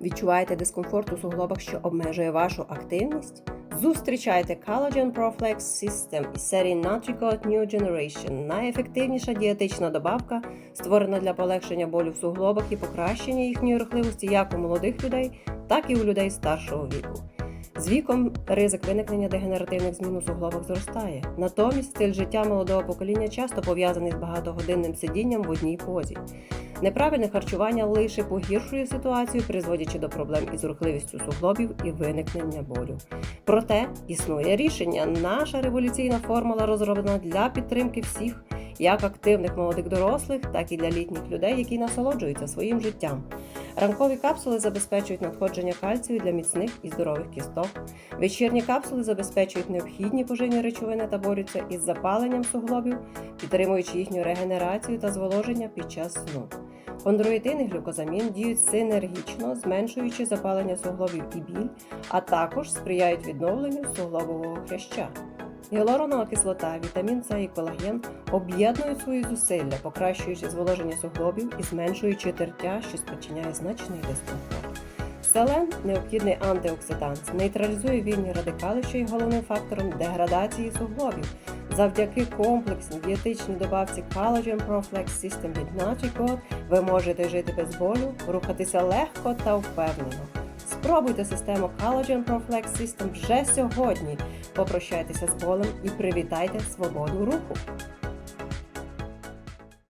Відчуваєте дискомфорт у суглобах, що обмежує вашу активність? Зустрічайте Collagen ProFlex System із серії Nutricot New Generation. Найефективніша дієтична добавка, створена для полегшення болю в суглобах і покращення їхньої рухливості як у молодих людей, так і у людей старшого віку. З віком ризик виникнення дегенеративних змін у суглобах зростає. Натомість стиль життя молодого покоління часто пов'язаний з багатогодинним сидінням в одній позі. Неправильне харчування лише погіршує ситуацію, призводячи до проблем із рухливістю суглобів і виникнення болю. Проте існує рішення. Наша революційна формула розроблена для підтримки всіх, як активних молодих дорослих, так і для літніх людей, які насолоджуються своїм життям. Ранкові капсули забезпечують надходження кальцію для міцних і здорових кісток. Вечірні капсули забезпечують необхідні поживні речовини та борються із запаленням суглобів, підтримуючи їхню регенерацію та зволоження під час сну. Хондроїтин і глюкозамін діють синергічно, зменшуючи запалення суглобів і біль, а також сприяють відновленню суглобового хряща. Гіалуронова кислота, вітамін С і колаген об'єднують свої зусилля, покращуючи зволоження суглобів і зменшуючи тертя, що спричиняє значний дискомфорт. Селен необхідний антиоксидант, нейтралізує вільні радикали, що є головним фактором деградації суглобів. Завдяки комплексній дієтичній добавці Collagen ProFlex System від Nutricot ви можете жити без болю, рухатися легко та впевнено. Спробуйте систему Collagen ProFlex System вже сьогодні. Попрощайтеся з болем і привітайте свободу руху.